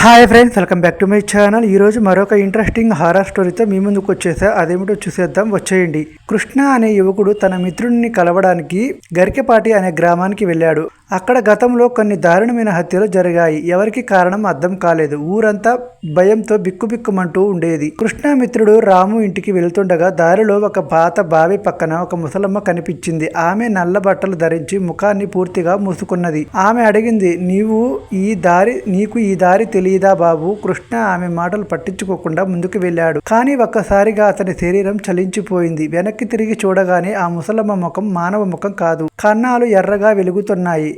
Hi friends welcome back to my channel. ఈ రోజు మరొక ఇంట్రెస్టింగ్ హారర్ స్టోరీతో మీ ముందుకు వచ్చేసా అదేమిటో చూసేద్దాం వచ్చేయండి. కృష్ణ అనే యువకుడు తన మిత్రుడిని కలవడానికి గరికెపాటి అనే గ్రామానికి వెళ్ళాడు. అక్కడ గతంలో కొన్ని దారుణమైన హత్యలు జరిగాయి. ఎవరికి కారణం అర్థం కాలేదు. ఊరంతా భయంతో బిక్కుబిక్కుమంటూ ఉండేది. కృష్ణ మిత్రుడు రాము ఇంటికి వెళ్తుండగా దారిలో ఒక పాత బావి పక్కన ఒక ముసలమ్మ కనిపించింది. ఆమె నల్ల బట్టలు ధరించి ముఖాన్ని పూర్తిగా మూసుకున్నది. ఆమె అడిగింది నీవు ఈ దారి నీకు ఈ దారి తెలియదా బాబు కృష్ణ ఆమె మాటలు పట్టించుకోకుండా ముందుకు వెళ్ళాడు. కానీ ఒక్కసారిగా అతని శరీరం చలించిపోయింది. వెనక్కి తిరిగి చూడగానే ఆ ముసలమ్మ ముఖం మానవ ముఖం కాదు. కన్నాలు ఎర్రగా వెలుగుతున్నాయి.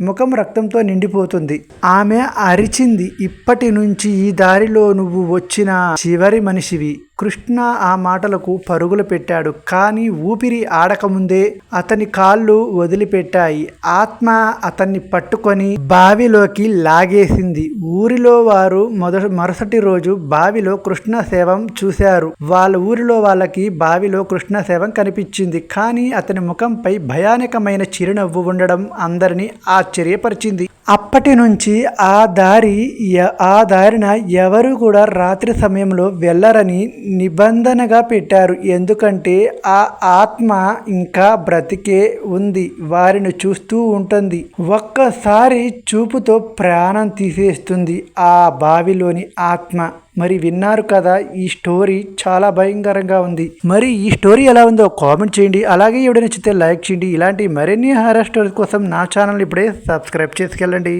ముఖం రక్తంతో నిండిపోతుంది. ఆమె అరిచింది ఇప్పటి నుంచి ఈ దారిలో నువ్వు వచ్చిన చివరి మనిషివి. కృష్ణ ఆ మాటలకు పరుగులు పెట్టాడు కానీ ఊపిరి ఆడకముందే అతని కాళ్ళు వదిలిపెట్టాయి. ఆత్మ అతన్ని పట్టుకొని బావిలోకి లాగేసింది. ఊరిలో వారు మొదటి మరుసటి రోజు బావిలో కృష్ణ శవం చూశారు. వాళ్ళ ఊరిలో వాళ్ళకి బావిలో కృష్ణ శవం కనిపించింది కానీ అతని ముఖంపై భయానకమైన చిరునవ్వు ఉండడం అందరినీ ఆ ఆశ్చర్యపరిచింది. అప్పటి నుంచి ఆ దారి ఆ దారిన ఎవరు కూడా రాత్రి సమయంలో వెళ్ళరని నిబంధనగా పెట్టారు. ఎందుకంటే ఆ ఆత్మ ఇంకా బ్రతికే ఉంది. వారిని చూస్తూ ఉంటుంది. ఒక్కసారి చూపుతో ప్రాణం తీసేస్తుంది ఆ బావిలోని ఆత్మ. మరి విన్నారు కదా ఈ స్టోరీ చాలా భయంకరంగా ఉంది. మరి ఈ స్టోరీ ఎలా ఉందో కామెంట్ చేయండి. అలాగే ఎవడైనా నచ్చితే లైక్ చేయండి. ఇలాంటి మరిన్ని హారర్ స్టోరీస్ కోసం నా ఛానల్ ఇప్పుడే సబ్స్క్రైబ్ చేసుకెళ్ళండి. చూడండి